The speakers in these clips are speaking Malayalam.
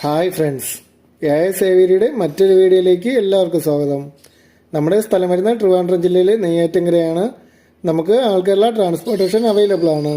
Hi friends. എ എസ് സേവേരിയുടെ മറ്റൊരു വീഡിയോയിലേക്ക് എല്ലാവർക്കും സ്വാഗതം. നമ്മുടെ സ്ഥലം വരുന്ന ട്രിവാൻഡ്രം ജില്ലയിലെ നെയ്യാറ്റങ്കരയാണ് നമുക്ക് ആൾ ട്രാൻസ്പോർട്ടേഷൻ അവൈലബിൾ ആണ്.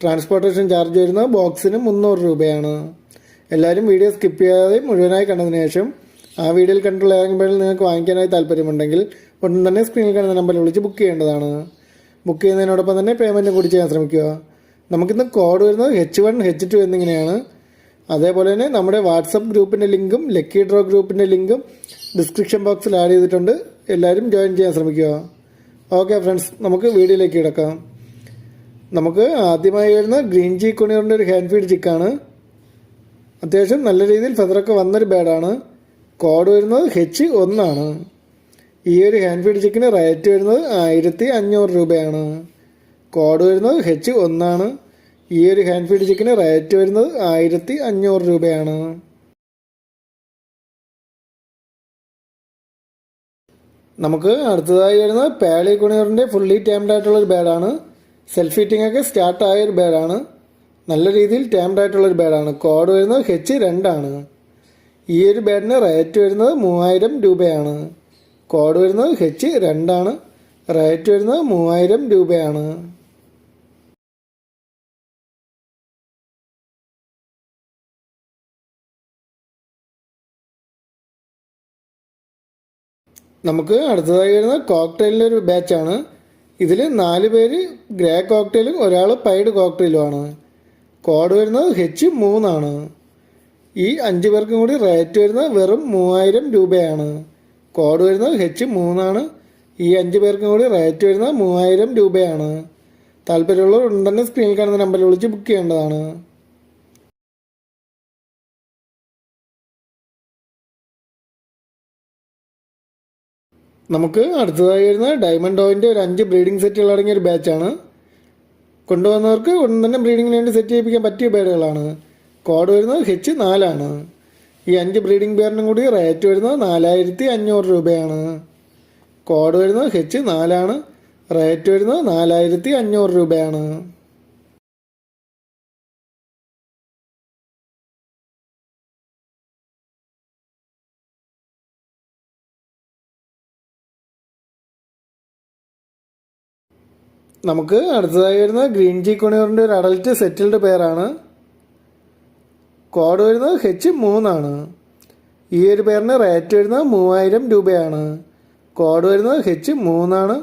ട്രാൻസ്പോർട്ടേഷൻ ചാർജ് വരുന്നത് ബോക്സിന് മുന്നൂറ് രൂപയാണ്. എല്ലാവരും വീഡിയോ സ്കിപ്പ് ചെയ്യാതെ മുഴുവനായി കണ്ടതിന് ശേഷം ആ വീഡിയോയിൽ കണ്ടുള്ള ഏതെങ്കിലും നിങ്ങൾക്ക് വാങ്ങിക്കാനായി താല്പര്യമുണ്ടെങ്കിൽ ഉടൻ തന്നെ സ്ക്രീനിൽ കാണുന്ന നമ്പറിൽ വിളിച്ച് ബുക്ക് ചെയ്യേണ്ടതാണ്. ബുക്ക് ചെയ്യുന്നതിനോടൊപ്പം തന്നെ പേയ്മെന്റും കൂടി ചെയ്യാൻ ശ്രമിക്കുക. നമുക്കിന്ന് കോഡ് വരുന്നത് എച്ച് വൺ എച്ച് ടു എന്നിങ്ങനെയാണ്. അതേപോലെ തന്നെ നമ്മുടെ വാട്സപ്പ് ഗ്രൂപ്പിന്റെ ലിങ്കും ലക്കി ഡ്രോ ഗ്രൂപ്പിന്റെ ലിങ്കും ഡിസ്ക്രിപ്ഷൻ ബോക്സിൽ ആഡ് ചെയ്തിട്ടുണ്ട്. എല്ലാവരും ജോയിൻ ചെയ്യാൻ ശ്രമിക്കുക. ഓക്കെ ഫ്രണ്ട്സ് നമുക്ക് വീഡിയോയിലേക്ക് കിടക്കാം. നമുക്ക് ആദ്യമായി വരുന്ന ഗ്രീൻ ചീ കുണിയറിന്റെ ഒരു ഹാൻഡ് ഫീഡ് ചിക്കാണ് അത്യാവശ്യം നല്ല രീതിയിൽ ഫെദറൊക്കെ വന്നൊരു ബാഡാണ് കോഡ് വരുന്നത് ഹെച്ച് ഒന്നാണ് ഈ ഒരു ഹാൻഡ് ഫീഡ് ചിക്കിന് റേറ്റ് വരുന്നത് ആയിരത്തി അഞ്ഞൂറ് രൂപയാണ്. കോഡ് വരുന്നത് ഹെച്ച് ഒന്നാണ് ഈ ഒരു ഹാൻഡ് ഫീഡ് ചിക്കന് റേറ്റ് വരുന്നത് ആയിരത്തി അഞ്ഞൂറ് രൂപയാണ്. നമുക്ക് അടുത്തതായി വരുന്നത് പേളി കുണിയറിന്റെ ഫുള്ളി ടൈംഡ് ആയിട്ടുള്ളൊരു ബാഡാണ്. സെൽഫ് ഹീറ്റിംഗ് ഒക്കെ സ്റ്റാർട്ട് ഒരു ബാഡാണ്. നല്ല രീതിയിൽ ടൈംഡ് ആയിട്ടുള്ളൊരു ബാഡാണ്. കോഡ് വരുന്നത് ഹെച്ച് രണ്ടാണ് ഈ ഒരു ബാഡിന് റേറ്റ് വരുന്നത് മൂവായിരം രൂപയാണ്. കോഡ് വരുന്നത് ഹെച്ച് രണ്ടാണ് റേറ്റ് വരുന്നത് മൂവായിരം രൂപയാണ്. നമുക്ക് അടുത്തതായി വരുന്ന കോക്ടെയിലിന്റെ ഒരു ബാച്ചാണ്. ഇതിൽ നാല് പേര് ഗ്രേ കോക്ടെയിലും ഒരാൾ പൈഡ് കോക്ടെയിലുമാണ്. കോഡ് വരുന്നത് ഹെച്ച് മൂന്നാണ്. ഈ അഞ്ച് പേർക്കും കൂടി റേറ്റ് വരുന്നത് വെറും മൂവായിരം രൂപയാണ്. കോഡ് വരുന്നത് ഹെച്ച് മൂന്നാണ്. ഈ അഞ്ച് പേർക്കും കൂടി റേറ്റ് വരുന്നത് മൂവായിരം രൂപയാണ്. താല്പര്യമുള്ളവർ ഉണ്ടെന്ന് സ്ക്രീനിൽ കാണുന്ന നമ്പറിൽ വിളിച്ച് ബുക്ക് ചെയ്യേണ്ടതാണ്. നമുക്ക് അടുത്തതായി വരുന്ന ഡയമണ്ട് ഓയിന്റെ ഒരു അഞ്ച് ബ്രീഡിംഗ് സെറ്റുകൾ അടങ്ങിയ ഒരു ബാച്ചാണ് കൊണ്ടുവന്നവർക്ക് ഉടൻ തന്നെ ബ്രീഡിങ്ങിന് വേണ്ടി സെറ്റ് ചെയ്യിപ്പിക്കാൻ പറ്റിയ ബേഡുകളാണ് കോഡ് വരുന്നത് ഹെച്ച് നാലാണ് ഈ അഞ്ച് ബ്രീഡിംഗ് പേരിനും കൂടി റേറ്റ് വരുന്നത് നാലായിരത്തി അഞ്ഞൂറ് രൂപയാണ്. കോഡ് വരുന്നത് ഹെച്ച് നാലാണ് റേറ്റ് വരുന്നത് നാലായിരത്തി അഞ്ഞൂറ് രൂപയാണ്. നമുക്ക് അടുത്തതായി വരുന്ന ഗ്രീൻ ജി കുണിയറിന്റെ ഒരു അഡൽറ്റ് സെറ്റിൽഡ് പേരാണ് കോഡ് വരുന്നത് ഹെച്ച് മൂന്നാണ് ഈ ഒരു പേരിന് റേറ്റ് വരുന്നത് മൂവായിരം രൂപയാണ്. കോഡ് വരുന്നത് ഹെച്ച് മൂന്നാണ്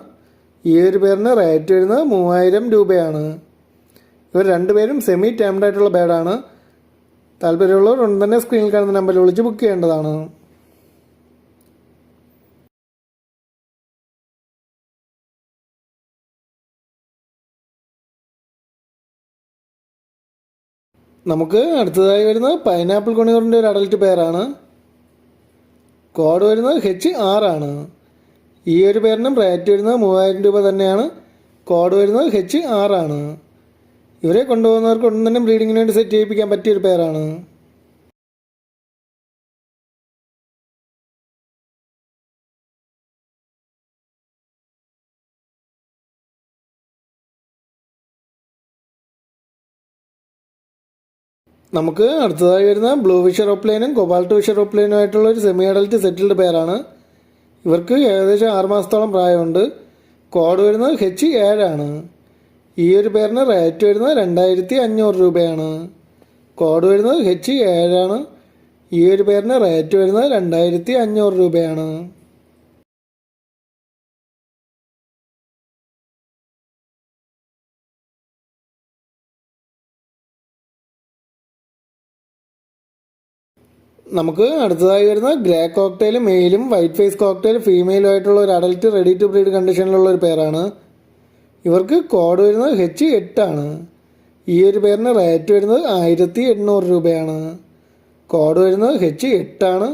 ഈ ഒരു പേരിന് റേറ്റ് വരുന്നത് മൂവായിരം രൂപയാണ്. ഇവർ രണ്ടുപേരും സെമി ടൈംഡ് ആയിട്ടുള്ള ബേഡാണ് താല്പര്യമുള്ളവർ ഉടൻ തന്നെ സ്ക്രീനിൽ കാണുന്ന നമ്പറിൽ വിളിച്ച് ബുക്ക് ചെയ്യേണ്ടതാണ്. നമുക്ക് അടുത്തതായി വരുന്നത് പൈനാപ്പിൾ കൊണിയോറിന്റെ ഒരു അഡൽറ്റ് പേരാണ്. കോഡ് വരുന്നത് ഹെച്ച് ആറാണ് ഈ ഒരു പേരിനും റേറ്റ് വരുന്നത് മൂവായിരം രൂപ തന്നെയാണ്. കോഡ് വരുന്നത് ഹെച്ച് ആറാണ് ഇവരെ കൊണ്ടുപോകുന്നവർക്ക് ഒന്നും തന്നെ ബ്രീഡിങ്ങിന് വേണ്ടി സെറ്റ് ചെയ്യിപ്പിക്കാൻ പറ്റിയൊരു പേരാണ്. നമുക്ക് അടുത്തതായി വരുന്ന ബ്ലൂ ഫിഷ് ഓപ്ലൈനും കൊബാൾട്ട് വിഷർ ഓപ്ലൈനും ആയിട്ടുള്ള ഒരു സെമി അഡൽറ്റ് സെറ്റിൽഡ് പേരാണ് ഇവർക്ക് ഏകദേശം ആറ് മാസത്തോളം പ്രായമുണ്ട്. കോഡ് വരുന്നത് ഹെച്ച് ഏഴാണ് ഈ ഒരു പേരിന് റേറ്റ് വരുന്നത് രണ്ടായിരത്തി അഞ്ഞൂറ് രൂപയാണ്. കോഡ് വരുന്നത് ഹെച്ച് ഏഴാണ് ഈ ഒരു പേരിന് റേറ്റ് വരുന്നത് രണ്ടായിരത്തി അഞ്ഞൂറ് രൂപയാണ്. നമുക്ക് അടുത്തതായി വരുന്ന ഗ്രേ കോക്ടെയിൽ മെയിലും വൈറ്റ് ഫേസ് കോക്ടെയിൽ ഫീമെയിലും ആയിട്ടുള്ള ഒരു അഡൽറ്റ് റെഡി ടു ബ്രീഡ് കണ്ടീഷനിലുള്ള ഒരു പേരാണ്. ഇവർക്ക് കോഡ് വരുന്നത് ഹെച്ച് എട്ടാണ് ഈ ഒരു പേരിന് റേറ്റ് വരുന്നത് ആയിരത്തി എണ്ണൂറ് രൂപയാണ്. കോഡ് വരുന്നത് ഹെച്ച് എട്ടാണ്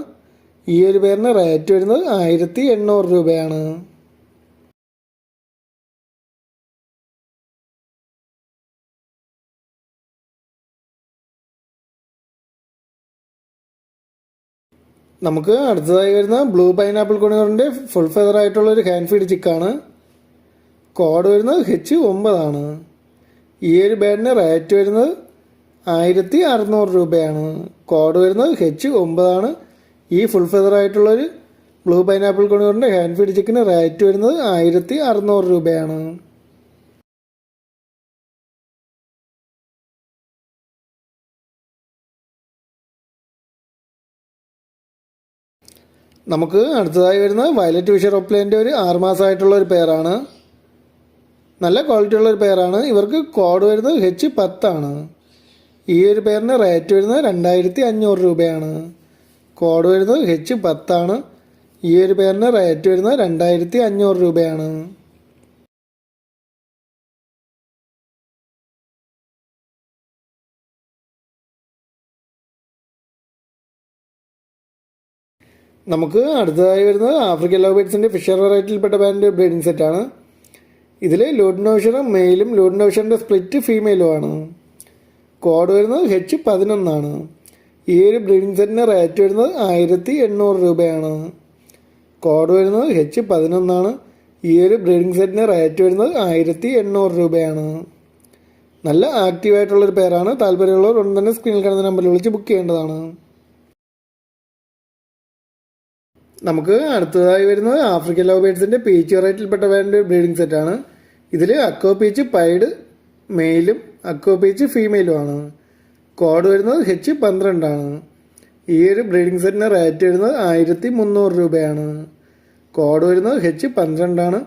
ഈ ഒരു പേരിന് റേറ്റ് വരുന്നത് ആയിരത്തി എണ്ണൂറ് രൂപയാണ്. നമുക്ക് അടുത്തതായി വരുന്ന ബ്ലൂ പൈനാപ്പിൾ കുണിയറിന്റെ ഫുൾ ഫെദർ ആയിട്ടുള്ള ഒരു ഹാൻഡ് ഫീഡ് ചിക്കാണ് കോഡ് വരുന്നത് ഹെച്ച് ഒമ്പതാണ് ഈ ഒരു ബേഡിന് റേറ്റ് വരുന്നത് ആയിരത്തി അറുന്നൂറ് രൂപയാണ്. കോഡ് വരുന്നത് ഹെച്ച് ഒമ്പതാണ് ഈ ഫുൾ ഫെദർ ആയിട്ടുള്ളൊരു ബ്ലൂ പൈനാപ്പിൾ കൊണ്ടുവരേണ്ട ഹാൻഡ് ഫീഡ് ചിക്കന് റേറ്റ് വരുന്നത് ആയിരത്തി അറുന്നൂറ് രൂപയാണ്. നമുക്ക് അടുത്തതായി വരുന്നത് വയലറ്റ് വിഷർ ഒപ്ലേന്റെ ഒരു ആറുമാസമായിട്ടുള്ള ഒരു പേരാണ് നല്ല ക്വാളിറ്റി ഉള്ള ഒരു പേരാണ് ഇവർക്ക് കോഡ് വരുന്നത് ഹെച്ച് പത്താണ് ഈ ഒരു പേരിന് റേറ്റ് വരുന്നത് രണ്ടായിരത്തി അഞ്ഞൂറ് രൂപയാണ്. കോഡ് വരുന്നത് ഹെച്ച് പത്താണ് ഈ ഒരു പേരിന് റേറ്റ് വരുന്നത് രണ്ടായിരത്തി അഞ്ഞൂറ് രൂപയാണ്. നമുക്ക് അടുത്തതായി വരുന്നത് ആഫ്രിക്കൻ ലോബേറ്റ്സിന്റെ ഫിഷർ വെറൈറ്റിയിൽപ്പെട്ട ബാൻഡ് ബ്രീഡിംഗ് സെറ്റാണ് ഇതിൽ ലൂഡിനോഷറും മെയിലും ലൂഡിനോഷറിന്റെ സ്പ്ലിറ്റ് ഫീമെയിലും ആണ്. കോഡ് വരുന്നത് ഹെച്ച് പതിനൊന്നാണ്. ഈ ഒരു ബ്രീഡിംഗ് സെറ്റിന് റേറ്റ് വരുന്നത് ആയിരത്തി എണ്ണൂറ് രൂപയാണ്. കോഡ് വരുന്നത് ഹെച്ച് പതിനൊന്നാണ്. ഈ ഒരു ബ്രീഡിംഗ് സെറ്റിന് റേറ്റ് വരുന്നത് ആയിരത്തി എണ്ണൂറ് രൂപയാണ്. നല്ല ആക്റ്റീവായിട്ടുള്ളൊരു പേരാണ്. താല്പര്യമുള്ളവർ ഉടൻ തന്നെ സ്ക്രീനിൽ കാണുന്ന നമ്പറിൽ വിളിച്ച് ബുക്ക് ചെയ്യേണ്ടതാണ്. നമുക്ക് അടുത്തതായി വരുന്നത് ആഫ്രിക്കൻ ലവ് ബേഡ്സിന്റെ പീച്ച് വെറൈറ്റിയിൽപ്പെട്ട വേണ്ട ബ്രീഡിംഗ് സെറ്റാണ് ഇതിൽ അക്കോ പീച്ച് പൈഡ് മെയിലും അക്കോ പീച്ച് ഫീമെയിലുമാണ് കോഡ് വരുന്നത് ഹെച്ച് പന്ത്രണ്ടാണ് ഈ ഒരു ബ്രീഡിംഗ് സെറ്റിന് റേറ്റ് വരുന്നത് ആയിരത്തി മുന്നൂറ് രൂപയാണ്. കോഡ് വരുന്നത് ഹെച്ച് പന്ത്രണ്ടാണ്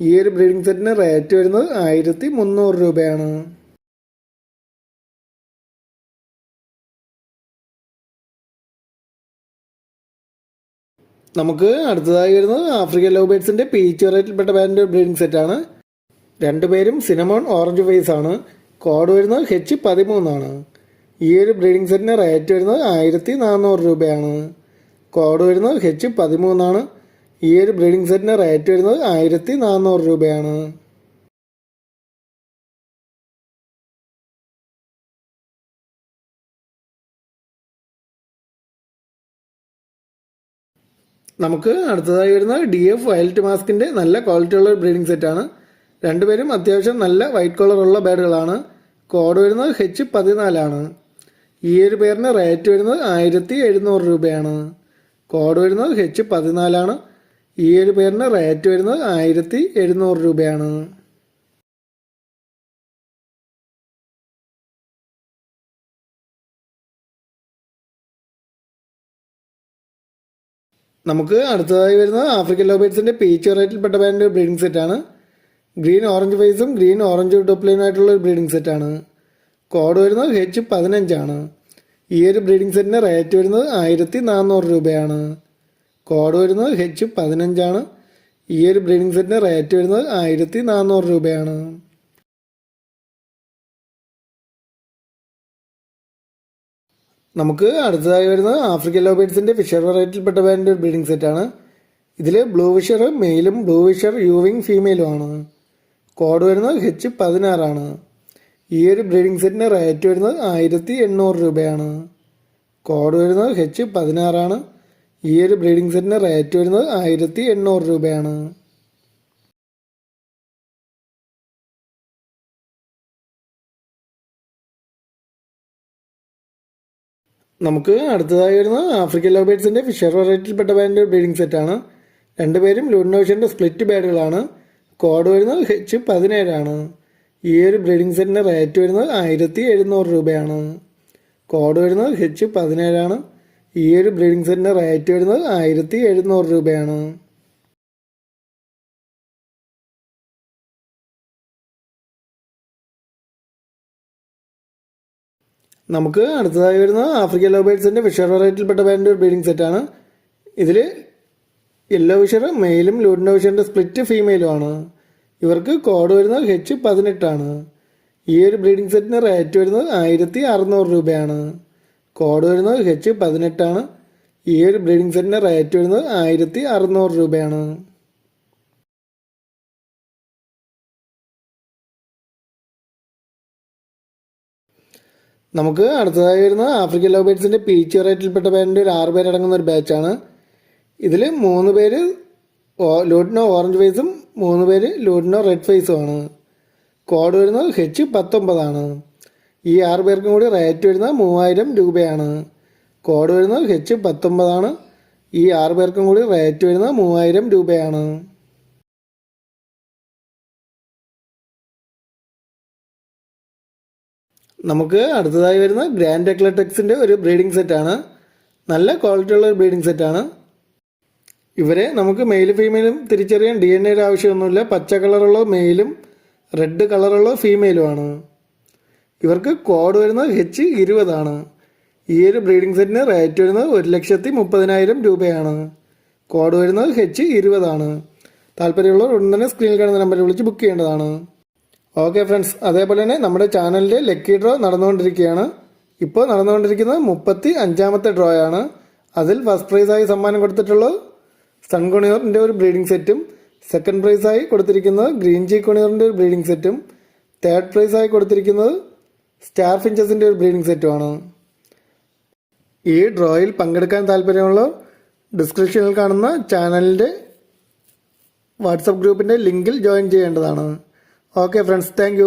ഈ ഒരു ബ്രീഡിംഗ് സെറ്റിന് റേറ്റ് വരുന്നത് ആയിരത്തി മുന്നൂറ് രൂപയാണ്. നമുക്ക് അടുത്തതായി വരുന്നത് ആഫ്രിക്കൻ ലവ് ബേഡ്സിന്റെ പീച്ച് വെറൈറ്റിയിൽപ്പെട്ട ബാൻഡ് ബ്രീഡിംഗ് സെറ്റാണ് രണ്ടുപേരും സിനമോൺ ഓറഞ്ച് ഫേസ് ആണ്. കോഡ് വരുന്നത് ഹെച്ച് പതിമൂന്നാണ്. ഈ ഒരു ബ്രീഡിംഗ് സെറ്റിന് റേറ്റ് വരുന്നത് ആയിരത്തി നാനൂറ് രൂപയാണ്. കോഡ് വരുന്നത് ഹെച്ച് പതിമൂന്നാണ്. ഈ ഒരു ബ്രീഡിംഗ് സെറ്റിന് റേറ്റ് വരുന്നത് ആയിരത്തി നാനൂറ് രൂപയാണ്. നമുക്ക് അടുത്തതായി വരുന്ന ഡി എഫ് വയലറ്റ് മാസ്കിന്റെ നല്ല ക്വാളിറ്റി ഉള്ള ബ്രീഡിംഗ് സെറ്റാണ് രണ്ടുപേരും അത്യാവശ്യം നല്ല വൈറ്റ് കളർ ഉള്ള ബേഡുകളാണ് കോഡ് വരുന്നത് ഹെച്ച് പതിനാലാണ് ഈ ഒരു പേരിന് റേറ്റ് വരുന്നത് ആയിരത്തി എഴുന്നൂറ് രൂപയാണ്. കോഡ് വരുന്നത് ഹെച്ച് പതിനാലാണ് ഈ ഒരു പേരിന് റേറ്റ് വരുന്നത് ആയിരത്തി എഴുന്നൂറ് രൂപയാണ്. നമുക്ക് അടുത്തതായി വരുന്നത് ആഫ്രിക്കൻ ലോബേറ്റ്സിന്റെ പീച്ച് വെറൈറ്റിയിൽപ്പെട്ട ബാൻഡ് ബ്രീഡിംഗ് സെറ്റാണ് ഗ്രീൻ ഓറഞ്ച് ഫേസും ഗ്രീൻ ഓറഞ്ച് ടോപ്ലൈനും ആയിട്ടുള്ള ഒരു ബ്രീഡിംഗ് സെറ്റാണ് കോഡ് വരുന്നത് ഹെച്ച് പതിനഞ്ചാണ് ഈ ഒരു ബ്രീഡിംഗ് സെറ്റിന്റെ റേറ്റ് വരുന്നത് ആയിരത്തി നാനൂറ് രൂപയാണ്. കോഡ് വരുന്നത് ഹെച്ച് പതിനഞ്ചാണ് ഈ ഒരു ബ്രീഡിംഗ് സെറ്റിന്റെ റേറ്റ് വരുന്നത് ആയിരത്തി നാനൂറ് രൂപയാണ്. നമുക്ക് അടുത്തതായി വരുന്നത് ആഫ്രിക്കൻ ലോബേറ്റ്സിന്റെ ഫിഷർ വെറൈറ്റിയിൽപ്പെട്ട ബാൻഡ് ബ്രീഡിംഗ് സെറ്റാണ് ഇതിൽ ബ്ലൂ വിഷർ മെയിലും ബ്ലൂ വിഷർ യൂവിങ് ഫീമെയിലും ആണ്. കോഡ് വരുന്നത് ഹെച്ച് പതിനാറാണ് ഈ ഒരു ബ്രീഡിംഗ് സെറ്റിന് റേറ്റ് വരുന്നത് ആയിരത്തി എണ്ണൂറ് രൂപയാണ്. കോഡ് വരുന്നത് ഹെച്ച് പതിനാറാണ് ഈ ഒരു ബ്രീഡിംഗ് സെറ്റിന് റേറ്റ് വരുന്നത് ആയിരത്തി എണ്ണൂറ് രൂപയാണ്. നമുക്ക് അടുത്തതായി വരുന്നത് ആഫ്രിക്കൻ ലോബേറ്റ്സിന്റെ ഫിഷർ വെറൈറ്റിയിൽപ്പെട്ട ബാൻഡ് ബ്രീഡിംഗ് സെറ്റാണ് രണ്ടുപേരും ലൂഡിനോഷന്റെ സ്പ്ലിറ്റ് ബാഡുകളാണ്. കോഡ് വരുന്നത് ഹെച്ച് പതിനേഴാണ്. ഈ ഒരു ബ്രീഡിംഗ് സെറ്റിന്റെ റേറ്റ് വരുന്നത് ആയിരത്തി എഴുന്നൂറ് രൂപയാണ്. കോഡ് വരുന്നത് ഹെച്ച് പതിനേഴാണ്. ഈ ഒരു ബ്രീഡിംഗ് സെറ്റിന്റെ റേറ്റ് വരുന്നത് ആയിരത്തി എഴുന്നൂറ് രൂപയാണ്. നമുക്ക് അടുത്തതായി വരുന്ന ആഫ്രിക്കൻ ലോ ബേഡ്സിന്റെ വിഷർ വെറൈറ്റിയിൽപ്പെട്ട ബാൻഡ് ബ്രീഡിംഗ് സെറ്റാണ് ഇതിൽ യെല്ലോ വിഷർ മെയിലും ലൂഡിന്റെ വിഷറിന്റെ സ്പ്ലിറ്റ് ഫീമെയിലും ആണ്. ഇവർക്ക് കോഡ് വരുന്നത് ഹെച്ച് പതിനെട്ടാണ് ഈ ഒരു ബ്രീഡിംഗ് സെറ്റിന് റേറ്റ് വരുന്നത് ആയിരത്തി അറുന്നൂറ് രൂപയാണ്. കോഡ് വരുന്നത് ഹെച്ച് പതിനെട്ടാണ് ഈ ഒരു ബ്രീഡിംഗ് സെറ്റിന് റേറ്റ് വരുന്നത് ആയിരത്തി അറുന്നൂറ് രൂപയാണ്. നമുക്ക് അടുത്തതായി വരുന്ന ആഫ്രിക്കൻ ലോബേറ്റ്സിന്റെ പീച്ച് വെറൈറ്റിയിൽപ്പെട്ട പേരിന്റെ ഒരു ആറ് പേരടങ്ങുന്ന ഒരു ബാച്ചാണ്. ഇതിൽ മൂന്ന് പേര് ലൂഡിനോ ഓറഞ്ച് ഫേസും മൂന്ന് പേര് ലൂഡിനോ റെഡ് ഫേസും ആണ് കോഡ് വരുന്നത് ഹെച്ച് പത്തൊമ്പതാണ്. ഈ ആറ് പേർക്കും കൂടി റേറ്റ് വരുന്നത് മൂവായിരം രൂപയാണ്. കോഡ് വരുന്നത് ഹെച്ച് പത്തൊമ്പതാണ്. ഈ ആറ് പേർക്കും കൂടി റേറ്റ് വരുന്നത് മൂവായിരം രൂപയാണ്. നമുക്ക് അടുത്തതായി വരുന്ന ഗ്രാൻഡ് എക്ലടെക്സിന്റെ ഒരു ബ്രീഡിംഗ് സെറ്റാണ് നല്ല ക്വാളിറ്റി ഉള്ള ഒരു ബ്രീഡിംഗ് സെറ്റാണ് ഇവരെ നമുക്ക് മെയിലും ഫീമെയിലും തിരിച്ചറിയാൻ ഡി എൻ എയുടെ ആവശ്യമൊന്നുമില്ല. പച്ച കളറുള്ള മെയിലും റെഡ് കളറുള്ള ഫീമെയിലുമാണ് ഇവർക്ക് കോഡ് വരുന്നത് ഹെച്ച് ഇരുപതാണ് ഈ ഒരു ബ്രീഡിംഗ് സെറ്റിന് റേറ്റ് വരുന്നത് ഒരു ലക്ഷത്തി മുപ്പതിനായിരം രൂപയാണ്. കോഡ് വരുന്നത് ഹെച്ച് ഇരുപതാണ് താല്പര്യമുള്ളവർ ഉടൻ തന്നെ സ്ക്രീനിൽ കാണുന്ന നമ്പറിൽ വിളിച്ച് ബുക്ക് ചെയ്യേണ്ടതാണ്. ഓക്കെ ഫ്രണ്ട്സ് അതേപോലെ തന്നെ നമ്മുടെ ചാനലിന്റെ ലക്കി ഡ്രോ നടന്നുകൊണ്ടിരിക്കുകയാണ്. ഇപ്പോൾ നടന്നുകൊണ്ടിരിക്കുന്നത് മുപ്പത്തി അഞ്ചാമത്തെ ഡ്രോ ആണ്. അതിൽ ഫസ്റ്റ് പ്രൈസായി സമ്മാനം കൊടുത്തിട്ടുള്ളത് സൺ സൺകുണിയറിന്റെ ഒരു ബ്രീഡിംഗ് സെറ്റും സെക്കൻഡ് പ്രൈസായി കൊടുത്തിരിക്കുന്നത് ഗ്രീൻ ജി കുണിയറിന്റെ ഒരു ബ്രീഡിംഗ് സെറ്റും തേർഡ് പ്രൈസായി കൊടുത്തിരിക്കുന്നത് സ്റ്റാർ ഫിഞ്ചസിന്റെ ഒരു ബ്രീഡിംഗ് സെറ്റുമാണ് ഈ ഡ്രോയിൽ പങ്കെടുക്കാൻ താല്പര്യമുള്ള ഡിസ്ക്രിപ്ഷനിൽ കാണുന്ന ചാനലിന്റെ വാട്സപ്പ് ഗ്രൂപ്പിന്റെ ലിങ്കിൽ ജോയിൻ ചെയ്യേണ്ടതാണ്. Okay friends thank